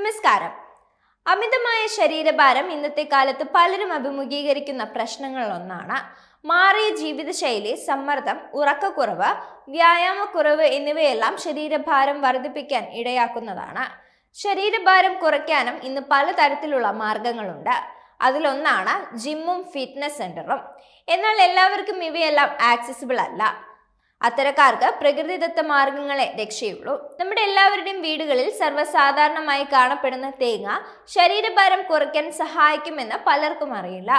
നമസ്കാരം. അമിതമായ ശരീരഭാരം ഇന്നത്തെ കാലത്ത് പലരും അഭിമുഖീകരിക്കുന്ന പ്രശ്നങ്ങളിലൊന്നാണ്. മാറിയ ജീവിതശൈലി സമ്മർദ്ദം ഉറക്കക്കുറവ് വ്യായാമക്കുറവ് എന്നിവയെല്ലാം ശരീരഭാരം വർദ്ധിപ്പിക്കാൻ ഇടയാക്കുന്നതാണ്. ശരീരഭാരം കുറയ്ക്കാനും ഇന്ന് പലതരത്തിലുള്ള മാർഗങ്ങളുണ്ട്. അതിലൊന്നാണ് ജിമ്മും ഫിറ്റ്നസ് സെന്ററും. എന്നാൽ എല്ലാവർക്കും ഇവയെല്ലാം ആക്സസിബിൾ അല്ല. അത്തരക്കാർക്ക് പ്രകൃതിദത്ത മാർഗങ്ങളെ രക്ഷയുള്ളൂ. നമ്മുടെ എല്ലാവരുടെയും വീടുകളിൽ സർവസാധാരണമായി കാണപ്പെടുന്ന തേങ്ങ ശരീരഭാരം കുറയ്ക്കാൻ സഹായിക്കുമെന്ന് പലർക്കും അറിയില്ല.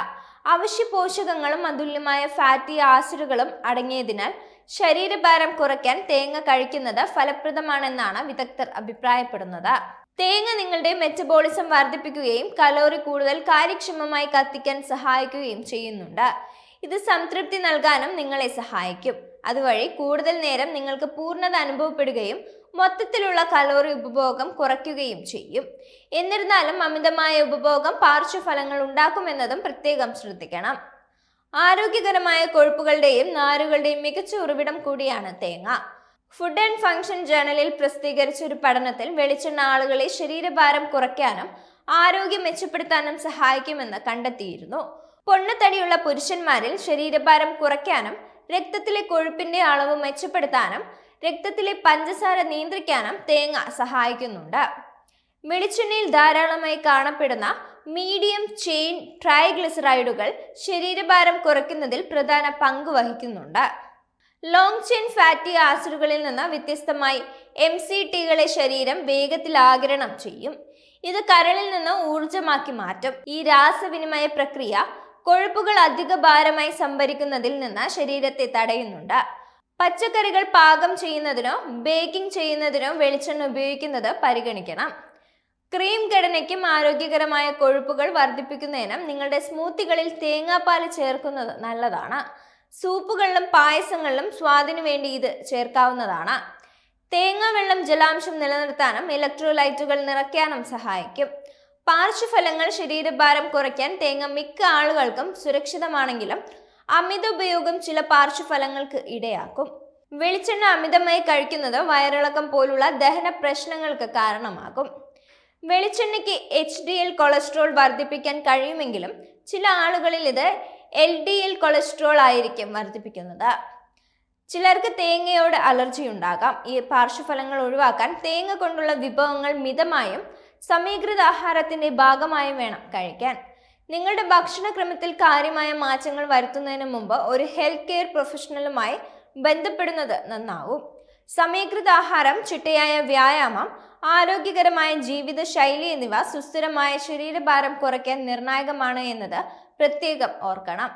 അവശ്യ പോഷകങ്ങളും അതുല്യമായ ഫാറ്റി ആസിഡുകളും അടങ്ങിയതിനാൽ ശരീരഭാരം കുറയ്ക്കാൻ തേങ്ങ കഴിക്കുന്നത് ഫലപ്രദമാണെന്നാണ് വിദഗ്ധർ അഭിപ്രായപ്പെടുന്നത്. തേങ്ങ നിങ്ങളുടെ മെറ്റബോളിസം വർദ്ധിപ്പിക്കുകയും കലോറി കൂടുതൽ കാര്യക്ഷമമായി കത്തിക്കാൻ സഹായിക്കുകയും ചെയ്യുന്നുണ്ട്. ഇത് സംതൃപ്തി നൽകാനും നിങ്ങളെ സഹായിക്കും. അതുവഴി കൂടുതൽ നേരം നിങ്ങൾക്ക് പൂർണത അനുഭവപ്പെടുകയും മൊത്തത്തിലുള്ള കലോറി ഉപഭോഗം കുറയ്ക്കുകയും ചെയ്യും. എന്നിരുന്നാലും അമിതമായ ഉപഭോഗം പാർശ്വഫലങ്ങൾ ഉണ്ടാക്കുമെന്നതും പ്രത്യേകം ശ്രദ്ധിക്കണം. ആരോഗ്യകരമായ കൊഴുപ്പുകളുടെയും നാരുകളുടെയും മികച്ച ഉറവിടം കൂടിയാണ് തേങ്ങ. ഫുഡ് ആൻഡ് ഫംഗ്ഷൻ ജേണലിൽ പ്രസിദ്ധീകരിച്ച ഒരു പഠനത്തിൽ വെളിച്ചെണ്ണ ആളുകളെ ശരീരഭാരം കുറയ്ക്കാനും ആരോഗ്യം മെച്ചപ്പെടുത്താനും സഹായിക്കുമെന്ന് കണ്ടെത്തിയിരുന്നു. പൊണ്ണത്തടിയുള്ള പുരുഷന്മാരിൽ ശരീരഭാരം കുറയ്ക്കാനും രക്തത്തിലെ കൊഴുപ്പിന്റെ അളവ് മെച്ചപ്പെടുത്താനും രക്തത്തിലെ പഞ്ചസാര നിയന്ത്രിക്കാനും തേങ്ങ സഹായിക്കുന്നുണ്ട്. വെളിച്ചെണ്ണയിൽ ധാരാളമായി കാണപ്പെടുന്ന മീഡിയം ചെയിൻ ട്രൈഗ്ലിസറൈഡുകൾ ശരീരഭാരം കുറയ്ക്കുന്നതിൽ പ്രധാന പങ്ക് വഹിക്കുന്നുണ്ട്. ലോങ് ചെയിൻ ഫാറ്റി ആസിഡുകളിൽ നിന്ന് വ്യത്യസ്തമായി എം സി ടികളെ ശരീരം വേഗത്തിൽ ആഗിരണം ചെയ്യും. ഇത് കരളിൽ നിന്ന് ഊർജമാക്കി മാറ്റും. ഈ രാസവിനിമയ പ്രക്രിയ കൊഴുപ്പുകൾ അധിക ഭാരമായി സംഭരിക്കുന്നതിൽ നിന്ന് ശരീരത്തെ തടയുന്നുണ്ട്. പച്ചക്കറികൾ പാകം ചെയ്യുന്നതിനോ ബേക്കിംഗ് ചെയ്യുന്നതിനോ വെളിച്ചെണ്ണ ഉപയോഗിക്കുന്നത് പരിഗണിക്കണം. ക്രീം ഘടനയ്ക്കും ആരോഗ്യകരമായ കൊഴുപ്പുകൾ വർദ്ധിപ്പിക്കുന്നതിനും നിങ്ങളുടെ സ്മൂത്തികളിൽ തേങ്ങാപ്പാൽ ചേർക്കുന്നത് നല്ലതാണ്. സൂപ്പുകളിലും പായസങ്ങളിലും സ്വാദിനു വേണ്ടി ഇത് ചേർക്കാവുന്നതാണ്. തേങ്ങാവെള്ളം ജലാംശം നിലനിർത്താനും ഇലക്ട്രോലൈറ്റുകൾ നിറയ്ക്കാനും സഹായിക്കും. പാർശ്വഫലങ്ങൾ ശരീരഭാരം കുറയ്ക്കാൻ തേങ്ങ മിക്ക ആളുകൾക്കും സുരക്ഷിതമാണെങ്കിലും അമിത ഉപയോഗം ചില പാർശ്വഫലങ്ങൾക്ക് ഇടയാക്കും. വെളിച്ചെണ്ണ അമിതമായി കഴിക്കുന്നത് വയറിളക്കം പോലുള്ള ദഹന പ്രശ്നങ്ങൾക്ക് കാരണമാകും. വെളിച്ചെണ്ണയ്ക്ക് എച്ച് ഡി എൽ കൊളസ്ട്രോൾ വർദ്ധിപ്പിക്കാൻ കഴിയുമെങ്കിലും ചില ആളുകളിൽ ഇത് എൽ ഡി എൽ കൊളസ്ട്രോൾ ആയിരിക്കും വർദ്ധിപ്പിക്കുന്നത്. ചിലർക്ക് തേങ്ങയോട് അലർജി ഉണ്ടാകാം ഈ പാർശ്വഫലങ്ങൾ ഒഴിവാക്കാൻ തേങ്ങ കൊണ്ടുള്ള വിഭവങ്ങൾ മിതമായും സമീകൃത ആഹാരത്തിന്റെ ഭാഗമായും വേണം കഴിക്കാൻ. നിങ്ങളുടെ ഭക്ഷണക്രമത്തിൽ കാര്യമായ മാറ്റങ്ങൾ വരുത്തുന്നതിന് മുമ്പ് ഒരു ഹെൽത്ത് കെയർ പ്രൊഫഷണലുമായി ബന്ധപ്പെടുന്നത് നന്നാവും. സമീകൃത ആഹാരം ചിട്ടയായ വ്യായാമം ആരോഗ്യകരമായ ജീവിതശൈലി എന്നിവ സുസ്ഥിരമായ ശരീരഭാരം കുറയ്ക്കാൻ നിർണായകമാണ് എന്നത് പ്രത്യേകം ഓർക്കണം.